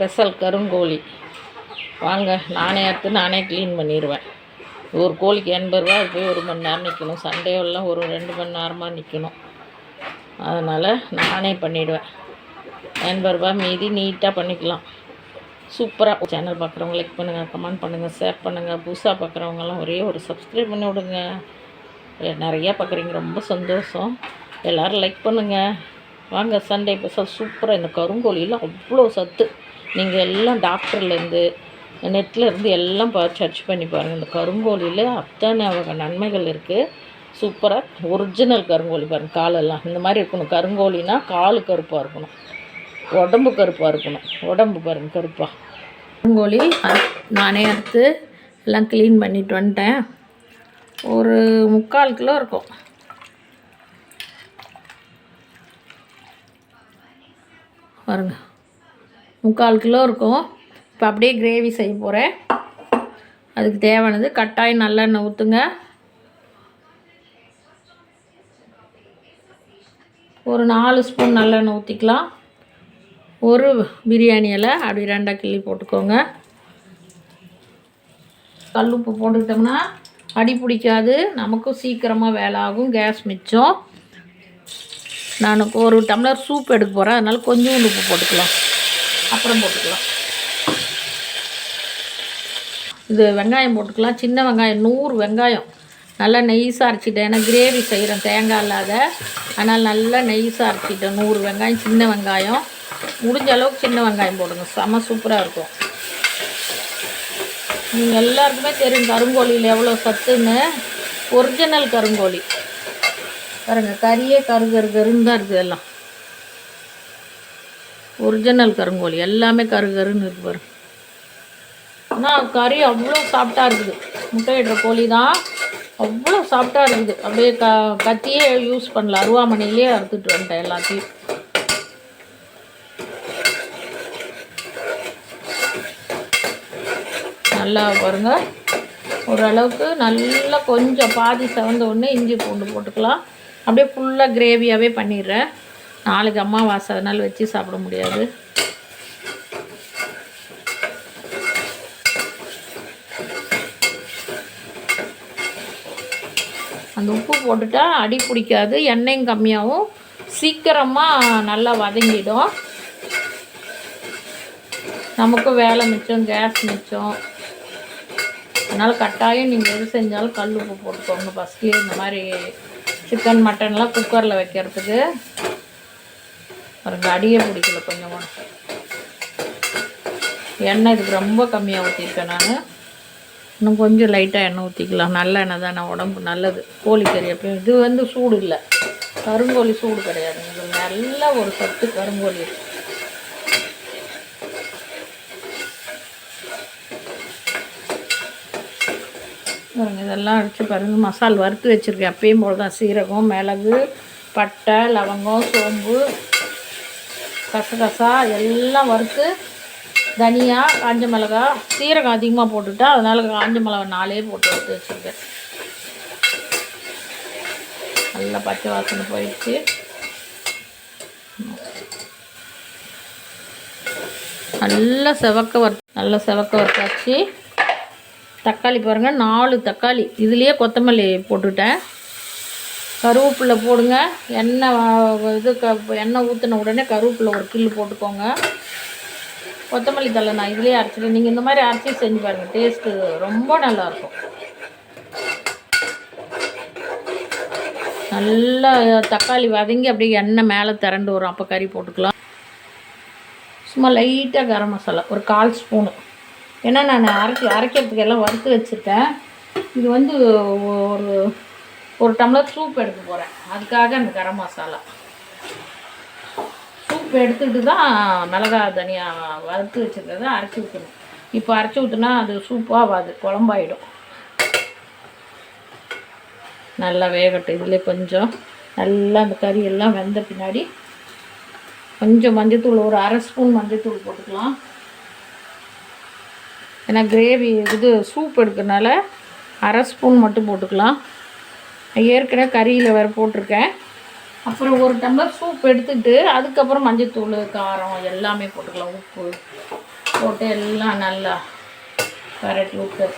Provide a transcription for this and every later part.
Special கருங்கோழி. வாங்க நானே எடுத்து நானே க்ளீன் பண்ணிடுவேன் ஒரு கோழிக்கு எண்பது ரூபா அது போய் ஒரு மணி நேரம் நிற்கணும் சண்டேவெல்லாம் ஒரு ரெண்டு மணி நேரமாக நிற்கணும் அதனால் நானே பண்ணிவிடுவேன் எண்பது ரூபா மீதி நீட்டாக பண்ணிக்கலாம். சூப்பராக சேனல் பார்க்குறவங்க லைக் பண்ணுங்கள் கமெண்ட் பண்ணுங்கள் ஷேர் பண்ணுங்கள் புதுசாக பார்க்குறவங்கலாம் ஒரே ஒரு சப்ஸ்கிரைப் பண்ணி விடுங்க. நிறையா பார்க்குறீங்க ரொம்ப சந்தோஷம். எல்லோரும் லைக் பண்ணுங்கள் வாங்க சண்டே ஸ்பெஷல் சூப்பராக இந்த கருங்கோழியில் அவ்வளோ சத்து. நீங்கள் எல்லாம் டாக்டர்லேருந்து நெட்டில் இருந்து எல்லாம் பா சர்ச் பண்ணி பாருங்கள் இந்த கருங்கோழியில் அத்தனை வகை நன்மைகள் இருக்குது சூப்பராக ஒரிஜினல் கருங்கோழி பாருங்கள் காலெல்லாம். இந்த மாதிரி இருக்கணும். கருங்கோழினா கால் கருப்பாக இருக்கணும். உடம்பு கருப்பாக இருக்கணும். உடம்பு பாருங்கள் கருப்பாக கருங்கோழி நானே எடுத்து எல்லாம் க்ளீன் பண்ணிட்டு வந்துட்டேன். ஒரு முக்கால் கிலோ இருக்கும். பாருங்கள் முக்கால் கிலோ இருக்கும். இப்போ அப்படியே கிரேவி செய்ய போகிறேன் அதுக்கு தேவையானது கட்டாயம் நல்லெண்ணெய் ஊற்றுங்க ஒரு நாலு ஸ்பூன் நல்லெண்ணெய் ஊற்றிக்கலாம் ஒரு பிரியாணி இலை அப்படி ரெண்டாக கிள்ளி போட்டுக்கோங்க. கல் உப்பு போட்டுக்கிட்டோம்னா அடி பிடிக்காது. நமக்கும் சீக்கிரமாக வேலை ஆகும் கேஸ் மிச்சம். நான் ஒரு டம்ளர் சூப் எடுக்க போகிறேன் அதனால் கொஞ்சம் உப்பு போட்டுக்கலாம். அப்புறம் போட்டுக்கலாம். இது வெங்காயம் போட்டுக்கலாம். சின்ன வெங்காயம் நூறு வெங்காயம். நல்லா நெய்ஸாக அரைச்சிட்டேன். ஏன்னா கிரேவி செய்கிறேன் தேங்காய் இல்லாத. அதனால் நல்லா நெய்ஸாக அரைச்சிட்டேன். நூறு வெங்காயம் சின்ன வெங்காயம். முடிஞ்ச அளவுக்கு சின்ன வெங்காயம் போடுங்க. செம சூப்பராக இருக்கும். நீங்கள் எல்லாருக்குமே தெரியும் கருங்கோழியில் எவ்வளோ சத்துன்னு. ஒரிஜினல் கருங்கோழி. பாருங்கள் கறியே கரு கரு கருன்னு தான் இருக்குது எல்லாம் ஒரிஜினல் கருங்கோழி. எல்லாமே கரு கருன்னு இருக்கு பாரு. ஆனால் கறி அவ்வளோ சாஃப்டாக இருக்குது. முட்டையிடுற கோழி தான் அவ்வளோ சாஃப்டாக இருக்குது. அப்படியே க கத்தியே யூஸ் பண்ணல. அருவாமனையிலே அறுத்துட்டு வந்துட்டேன் எல்லாத்தையும். நல்லா பாருங்க. ஓரளவுக்கு நல்லா கொஞ்சம் பாதி செவந்த உடனே இஞ்சி பூண்டு போட்டுக்கலாம். அப்படியே ஃபுல்லாக கிரேவியாகவே பண்ணிடுறேன். நாளைக்கு அம்மாவாசை அதனால் வச்சு சாப்பிட முடியாது. அந்த உப்பு போட்டுட்டா அடி பிடிக்காது எண்ணெயும் கம்மியாகவும் சீக்கிரமாக நல்லா வதங்கிடும். நமக்கும் வேலை மிச்சம் கேஸ் மிச்சம். அதனால் கட்டாயம் நீங்கள் எது செஞ்சாலும் கல் உப்பு போட்டுக்கோங்க. ஃபஸ்ட்லேயே இந்த மாதிரி சிக்கன் மட்டன்லாம் குக்கரில் வைக்கிறதுக்கு. பாருங்க அடியே பிடிக்கல கொஞ்சம். கூட எண்ணெய் இதுக்கு ரொம்ப கம்மியாக ஊற்றிருக்கேன் நான். இன்னும் கொஞ்சம் லைட்டாக எண்ணெய் ஊற்றிக்கலாம் நல்ல எண்ணெய் தானே உடம்பு நல்லது. கோழிக்கறி எப்பயும் இது வந்து சூடு இல்லை. கருங்கோழி சூடு கிடையாது. இது நல்ல ஒரு சத்து கருங்கோழி. இருக்குது பாருங்க இதெல்லாம் அடித்து பாருங்க. மசால் வறுத்து வச்சுருக்கேன். அப்பயும் போல் தான் சீரகம் மிளகு பட்டை லவங்கம் சோம்பு. கசகசா எல்லாம் வறுத்து தனியா காஞ்ச மிளகா சீரகம் அதிகமாக போட்டுவிட்டேன் அதனால் காஞ்ச மிளகா நாலே போட்டு வறுத்து வச்சுருக்கேன். நல்லா பச்சை வாசனை போயிடுச்சு. நல்லா செவக்க வறு நல்லா செவக்க வறுத்தாச்சு. தக்காளி பாருங்கள் நாலு தக்காளி. இதுலேயே கொத்தமல்லி போட்டுட்டேன். கருவேப்பிலை போடுங்க. எண்ணெய் இது க எண்ணெய் ஊற்றின உடனே கருவேப்பிலை ஒரு கில்லு போட்டுக்கோங்க. கொத்தமல்லி தழை நான் இதுலேயே அரைச்சிட்டேன் நீங்கள் இந்த மாதிரி அரைச்சி செஞ்சு பாருங்கள் டேஸ்ட்டு ரொம்ப நல்லாயிருக்கும் நல்லா தக்காளி வதங்கி அப்படியே எண்ணெய் மேலே திரண்டு வரும். அப்போ கறி போட்டுக்கலாம். சும்மா லைட்டாக கரம் மசாலா. ஒரு கால் ஸ்பூனு ஏன்னா நான் அரைக்க அரைக்கிறதுக்கு எல்லாம் வறுத்து வச்சுருக்கேன். இது வந்து ஒரு ஒரு டம்ளர் சூப் எடுக்க போகிறேன் அதுக்காக அந்த கரம் மசாலா. சூப் எடுத்துட்டு தான் மிளகா தனியா வறுத்து வச்சுருக்கிறத அரைச்சி ஊற்றணும் இப்போ அரைச்சி ஊற்றுனா அது சூப்பாகாது குழம்பாயிடும். நல்லா வேகட்டும். இதில் கொஞ்சம் நல்லா அந்த கறி எல்லாம் வெந்த பின்னாடி கொஞ்சம் மஞ்சத்தூள் ஒரு அரை ஸ்பூன் மஞ்சத்தூள் போட்டுக்கலாம். ஏன்னா கிரேவி இது சூப் எடுக்கிறனால அரை ஸ்பூன் மட்டும் போட்டுக்கலாம். ஏற்கனவே கறியில் வேறு போட்டிருக்கேன். அப்புறம் ஒரு டம்ளர் சூப் எடுத்துட்டு அதுக்கப்புறம் மஞ்சத்தூள் காரம் எல்லாமே போட்டுக்கலாம். உப்பு போட்டு எல்லாம் நல்லா பரட்டி விட்டு.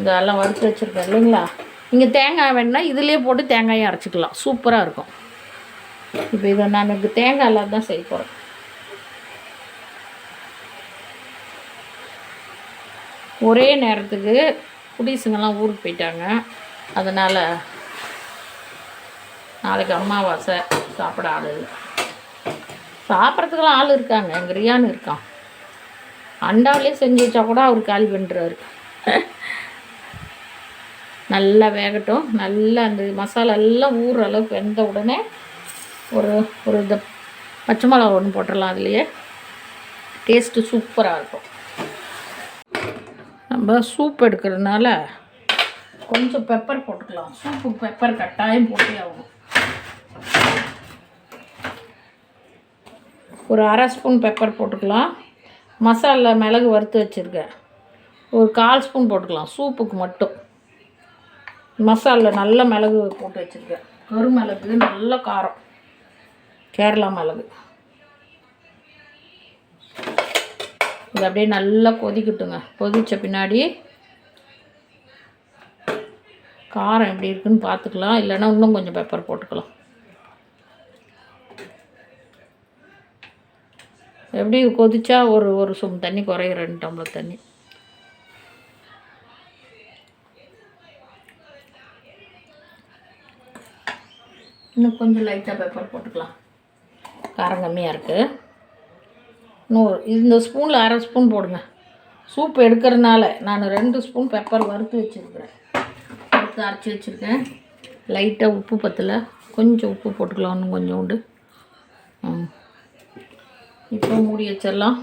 இதெல்லாம் வறுத்து வச்சுருக்கேன் இல்லைங்களா? நீங்கள் தேங்காய் வேணுன்னா இதிலே போட்டு தேங்காயை அரைச்சிக்கலாம். சூப்பராக இருக்கும். இப்போ இதை நான் எனக்கு தேங்காய் இல்லாத தான் செய்ய போகிறேன் ஒரே நேரத்துக்கு குடிசுங்கெல்லாம் ஊருக்கு போயிட்டாங்க. அதனால் நாளைக்கு அமாவாசை சாப்பிட ஆள் சாப்பிட்றதுக்கெல்லாம் ஆள் இருக்காங்க. எங்கள் ரியான் இருக்கான். அண்டாவிலே செஞ்சு வச்சா கூட அவர் காலி பண்ணுறாரு நல்லா வேகட்டும். நல்லா அந்த மசாலா எல்லாம் ஊறுற அளவுக்கு வெந்த உடனே ஒரு ஒரு இந்த பச்சை மிளகா ஒன்று போட்டுடலாம் அதுலேயே. டேஸ்ட்டு சூப்பராக இருக்கும். நம்ம சூப் எடுக்கிறதுனால கொஞ்சம் பெப்பர் போட்டுக்கலாம். சூப்புக்கு பெப்பர் கட்டாயம் போட்டே ஆகும் ஒரு அரை ஸ்பூன் பெப்பர் போட்டுக்கலாம். மசாலா மிளகு வறுத்து வச்சுருக்கேன். ஒரு கால் ஸ்பூன் போட்டுக்கலாம் சூப்புக்கு மட்டும். மசாலில் நல்ல மிளகு போட்டு வச்சுருக்கேன். கருமிளகு நல்ல காரம். கேரளா மிளகு. இது அப்படியே நல்லா கொதிக்கட்டுங்க. கொதித்த பின்னாடி காரம் எப்படி இருக்குன்னு பார்த்துக்கலாம். இல்லைன்னா இன்னும் கொஞ்சம் பெப்பர் போட்டுக்கலாம். எப்படி கொதிச்சா ஒரு ஒரு சும் தண்ணி குறையும் ரெண்டு டம்ளர் தண்ணி. இன்னும் கொஞ்சம் லைட்டாக பெப்பர் போட்டுக்கலாம். காரம் கம்மியாக இருக்குது இன்னும் இந்த ஸ்பூனில் அரை ஸ்பூன் போடுங்க. சூப் எடுக்கிறதுனால நான் ரெண்டு ஸ்பூன் பெப்பர் வறுத்து வச்சுருக்கிறேன். எடுத்து அரைச்சி வச்சுருக்கேன். லைட்டாக உப்பு பத்தல. கொஞ்சம் உப்பு போட்டுக்கலாம் இன்னும் கொஞ்சோண்டு இப்போ மூடி வச்சிடலாம்.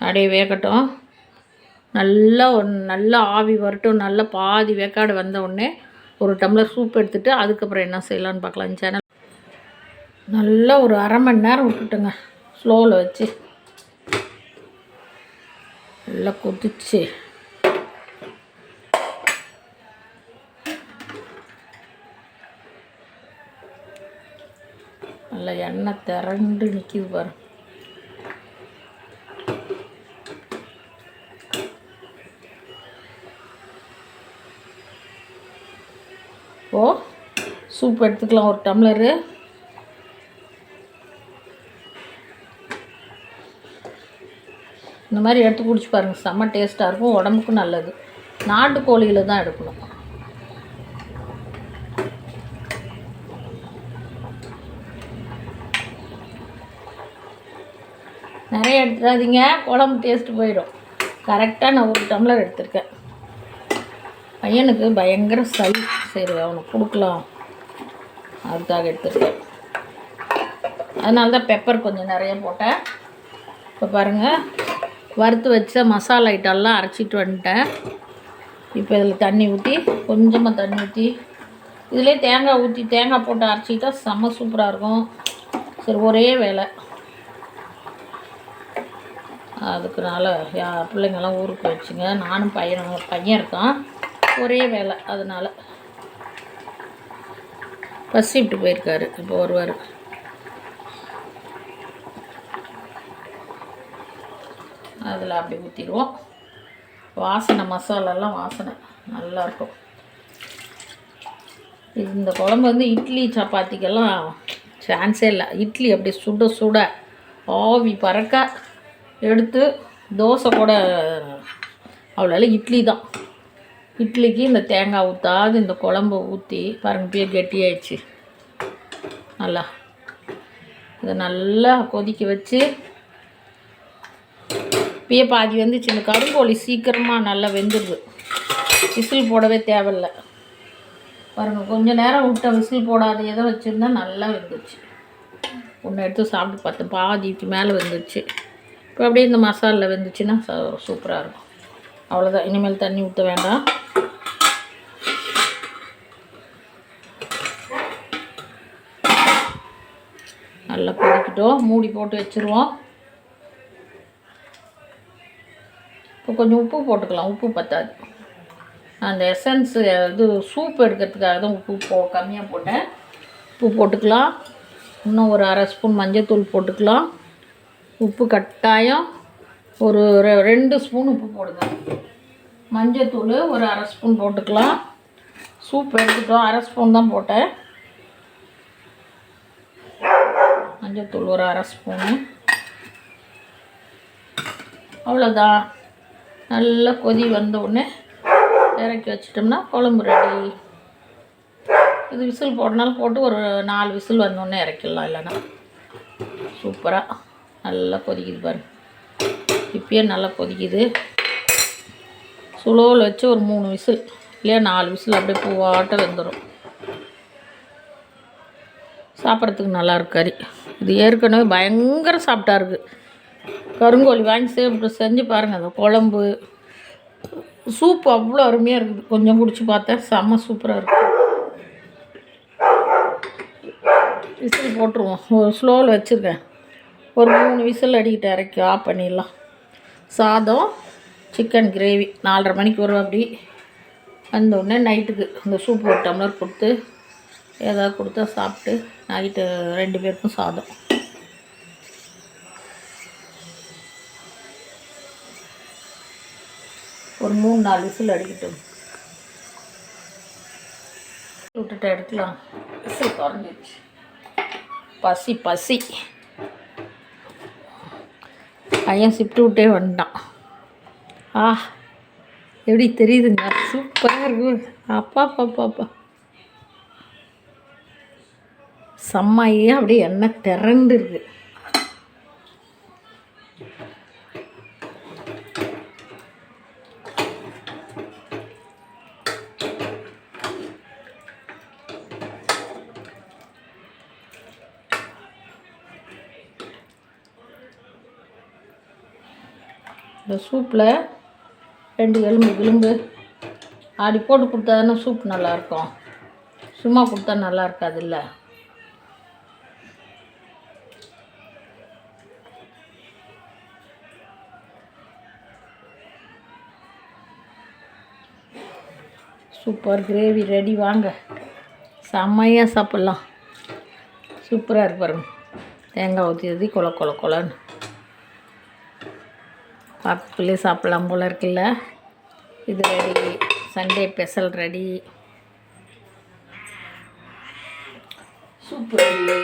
அப்படியே வேகட்டும். நல்லா ஒன் நல்லா ஆவி வரட்டும். நல்லா பாதி வேக்காடு வந்த உடனே ஒரு டம்ளர் சூப் எடுத்துகிட்டு அதுக்கப்புறம் என்ன செய்யலான்னு பார்க்கலாம். சேனல் நல்லா ஒரு அரை மணி நேரம் விட்டுட்டுங்க. ஸ்லோவில் வச்சு. நல்லா கொதிச்சு. நல்லா எண்ணெய் திரண்டு நிற்கிது பாரு. ஓ சூப் எடுத்துக்கலாம் ஒரு டம்ளரு. இந்த மாதிரி எடுத்து குடிச்சு பாருங்கள் செம்ம டேஸ்ட்டாக இருக்கும். உடம்புக்கும் நல்லது. நாட்டு கோழியில் தான் எடுக்கணும். நிறைய எடுத்துடாதீங்க. குழம்பு டேஸ்ட்டு போயிடும். கரெக்டாக நான் ஒரு டம்ளர் எடுத்திருக்கேன். பையனுக்கு பயங்கர சளி. சரி அவனுக்கு கொடுக்கலாம். அதுக்காக எடுத்துருக்கேன். அதனால தான் பெப்பர் கொஞ்சம் நிறைய போட்டேன். இப்போ பாருங்கள் வறுத்து வச்ச மசாலா ஐட்டம்லாம் அரைச்சிட்டு வந்துட்டேன். இப்போ இதில் தண்ணி ஊற்றி கொஞ்சமாக தண்ணி ஊற்றி இதிலே தேங்காய் ஊற்றி தேங்காய் போட்டு அரைச்சிக்கிட்டா செம்ம சூப்பராக இருக்கும். சரி ஒரே வேலை அதுக்குனால யா பிள்ளைங்கெல்லாம் ஊருக்கு வச்சுங்க நானும் பையன் பையன் இருக்கான். ஒரே வேலை அதனால். பஸ் ஷிஃப்ட்டு போயிருக்காரு இப்போ வருவார். அதில் அப்படி ஊற்றிடுவோம் வாசனை மசாலாலாம் வாசனை. நல்லாயிருக்கும் இந்த குழம்பு வந்து இட்லி சப்பாத்திக்கெல்லாம் சான்ஸே இல்லை. இட்லி அப்படி சுட சுட ஆவி பறக்க எடுத்து தோசை கூட அவ்வளோ இட்லி தான். இட்லிக்கு இந்த தேங்காய் ஊற்றாது இந்த குழம்பு ஊற்றி பாருங்க பேர் கெட்டியாயிடுச்சு. நல்லா. இதை நல்லா கொதிக்க வச்சு இப்பயே பாதி வந்துச்சு. இந்த கருங்கோழி சீக்கிரமாக நல்லா வெந்துடுது. விசில் போடவே தேவையில்ல. பாருங்கள் கொஞ்சம் நேரம் விட்ட விசில் போடாத எதை வச்சுருந்தா நல்லா வெந்துச்சு. ஒன்று எடுத்து சாப்பிட்டு பார்த்தேன். பாதிக்கு மேலே வெந்துச்சு. இப்போ அப்படியே இந்த மசாலில் வெந்துச்சுன்னா சூப்பராக இருக்கும். அவ்வளோதான் இனிமேல் தண்ணி ஊற்ற வேண்டாம். நல்லா கொதிக்கிட்டோம். மூடி போட்டு வச்சுருவோம். இப்போ கொஞ்சம் உப்பு போட்டுக்கலாம். உப்பு பத்தாது. அந்த எசன்ஸு இது சூப் எடுக்கிறதுக்காக தான் உப்பு போ கம்மியாக போட்டேன். உப்பு போட்டுக்கலாம். இன்னும் ஒரு அரை ஸ்பூன் மஞ்சள்தூள் போட்டுக்கலாம். உப்பு கட்டாயம் ஒரு ரெ- ரெண்டு ஸ்பூன் உப்பு போடுங்க. மஞ்சள்தூள் ஒரு அரை ஸ்பூன் போட்டுக்கலாம். சூப் எடுத்துட்டோம். அரை ஸ்பூன் தான் போட்டேன். மஞ்சள்தூள் ஒரு அரை ஸ்பூனு அவ்வளோதான் நல்லா கொதி வந்த உடனே இறக்கி வச்சிட்டோம்னா குழம்பு ரெடி இது விசில் போடனாலும் போட்டு ஒரு நாலு விசில் வந்தோடனே இறக்கிடலாம் இல்லைன்னா. சூப்பராக நல்லா கொதிக்குது பாருங்க. இப்பயே நல்லா கொதிக்குது. சுலோவில் வச்சு ஒரு மூணு விசில் இல்லையா நாலு விசில் அப்படியே பூவாட்ட வெந்துடும் சாப்பிட்றதுக்கு நல்லா கறி. இது ஏற்கனவே பயங்கர சாப்பிட்டா இருக்குது கருங்கோழி வாங்கி சே செஞ்சு பாருங்கள் அந்த குழம்பு. சூப் அவ்வளோ அருமையாக இருக்குது. கொஞ்சம் குடிச்சு பார்த்தேன் செம்ம சூப்பராக இருக்குது விசில் போட்டுருவோம். ஒரு ஸ்லோவில் வச்சுருக்கேன். ஒரு மூணு விசில் அடிக்கிட்டு இறக்கி ஆஃப் பண்ணிடலாம். சாதம் சிக்கன் கிரேவி. நாலரை மணிக்கு வரும் அப்படி. வந்தோடனே நைட்டுக்கு இந்த சூப் ஒரு டம்ளர் கொடுத்து ஏதாவது கொடுத்தா சாப்பிட்டு நைட்டு ரெண்டு பேருக்கும் சாதம். ஒரு மூணு நாலு விசில் அடிக்கட்டும். விட்டுட்டு எடுக்கலாம். விசில் பசி பசி. பையன் சிப்ட்டு விட்டே வந்துட்டான். ஆ எப்படி தெரியுதுங்க? சூப்பராக இருக்கு. அப்பா அப்பா அப்பா செம்மையே அப்படியே எண்ணெய் திரண்டு இருக்குது இந்த சூப்பில் ரெண்டு எலும்பு எலும்பு. ஆடி போட்டு கொடுத்தா தானே சூப் நல்லாயிருக்கும். சும்மா கொடுத்தா நல்லா இருக்காதுல்ல சூப்பர் கிரேவி ரெடி வாங்க. செம்மையாக சாப்பிட்லாம். சூப்பராக இருப்பாருங்க தேங்காய் ஊற்றி ஊற்றி கொல கொல கொலன்னு. பார்க்கக்குள்ளே சாப்பிட்லாம் போல இருக்குல்ல. இது ready Sunday special ready super ready